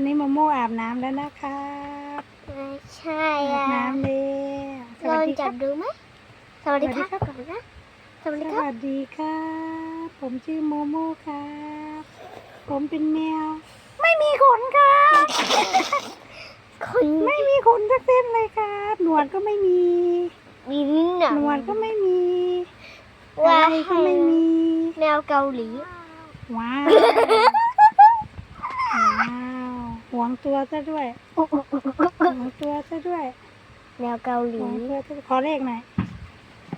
วันนี้โมโมอาบน้ำแล้วนะครับไม่ใช่อาบอะน้ำแล้วสลวัอสงดีคจัรับบดูไหมสวัสดีครับสวัสดีครับก่อนนะสวัสสดีครับวัสดีครับ ผมชื่อโมโมครับ ผมเป็นแมว ไม่มีขนครับ คนไม่มีขนสักเส้นเลยครับ หนวดก็ไม่มีมีลิ้นหนังหนวดก็ไม่มีว่าอะไรก็ไม่มีแนวเกาหลีว้าวว้าวหวง ตัวซะด้วยหวงตัวซะด้วยแนวเกาหหลีวงตัวซะขอเลขหน่อย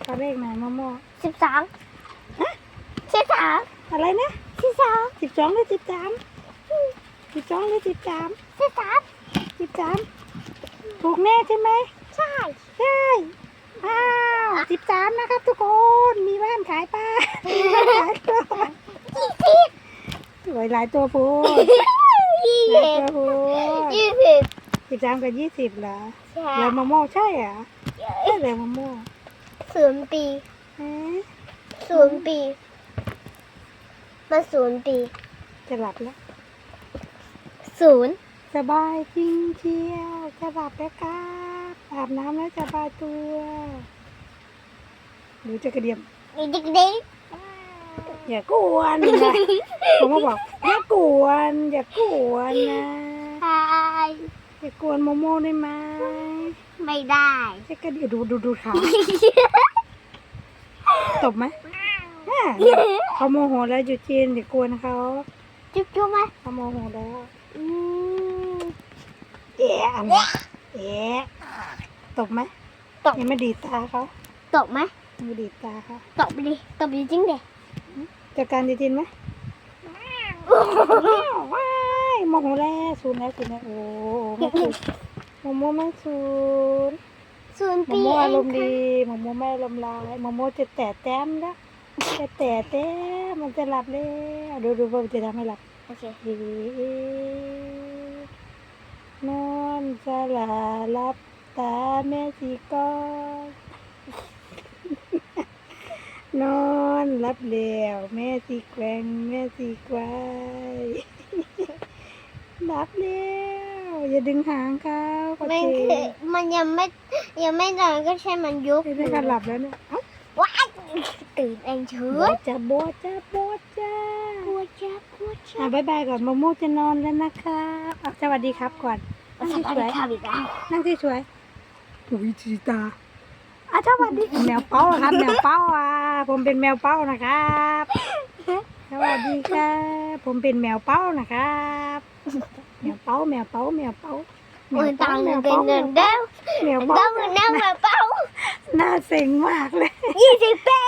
ขอเลขหน่อยโมโมสิบสามสิบสามอะไรนะสิบสามสิบสองหรือสิบสามสิบสองหรือสิบสามสิบสามสิบสามถูกแน่ใช่ไหมใช่ใช่อ้าวสิบสามนะครับทุกคนมีบ้านขายปลามีบ้านขายปลายี่สิบสวยหลายตัวพูด ยี่หลายสิบตัวพูดยี่สิบสิบสามกับยี่สิบเหรอใช่เหลือมะม่วงใช่เหรอใช่เหลือมะม่วงศูนย์ปีเอ๊ะศูนย์ปี มาศูนย์ปี จะหลับแล้วศูนย์สบายจริงเชียวจะหลับแล้วครับอาบน้ำแล้วสบายตัวหรือจะกระเดียมมีเด็ก อย่ากวนนะผมก็บอกอย่ากวน อย่ากวนนะๆใช่อย่ากวนโมโม่ได้ไหมไม่ได้จะกระเดียมดูดูดูขาตบไหมอะเขาโมโหแล้วอยู่จีนอย่ากวนเขาจุ๊บจุ๊บไหมเขาโมโหแล้วอืมเอะอันนี้เอะตบไหมตบยังไม่ดีดตาเขาตบไหมยังไม่ดีดตาเขาตบไปดิตบจริงๆเด็ จัดการดีจินไหมว้ายโมโหแล้วศูนย์แล้วศูนย์แล้วโอ้โหไม่ศูนย์โมโมไม่ศูนย์ศูนย์โมปีโมเออารงมณ์ดีโมโมไม่อารมณ์ร้ายโมโมจะแตะแต้มแล้วจะแตะแต้มมันจะหลับแล้วดูดูว่ามันจะทำให้หลับโอเคเอ๊ะนอนสลาลับตาแม่สีก้อน นอนรับเลียวแม่สีแกว่งแม่สีควายรับเลียวอย่าดึงหางเขาก็มันเทคือมันยังไม่ยังไม่นอนก็ใช่มันยุบให้ได้กันหลับแล้วเนี่ยเอ้าว้ายตื่นเองเฉโบยจ้าโบจ้าโบจ้ากลัวจับกลัวจัอะบบายบายก่อนโมโมจะนอนแล้วนะคะอะสวัสดีครับก่อนสวัสดีครับอีกแล้วนั่งที่สวยอุ้ยจีตา อะสวัสดีแมวเป้าครับแมวเป้าอะผมเป็นแมวเป้านะครับสวัสดีครับผมเป็นแมวเป้านะครับแมวเป้าแมวเป้าแมวเป้าแมเงิวนเป้าตังค์แมเงิวนเป็นเป้าเงินเด้าแมวเด้าเป้าเงินเด้ามาเป้าหน้าเซ็งมากเลยยี่สิบปี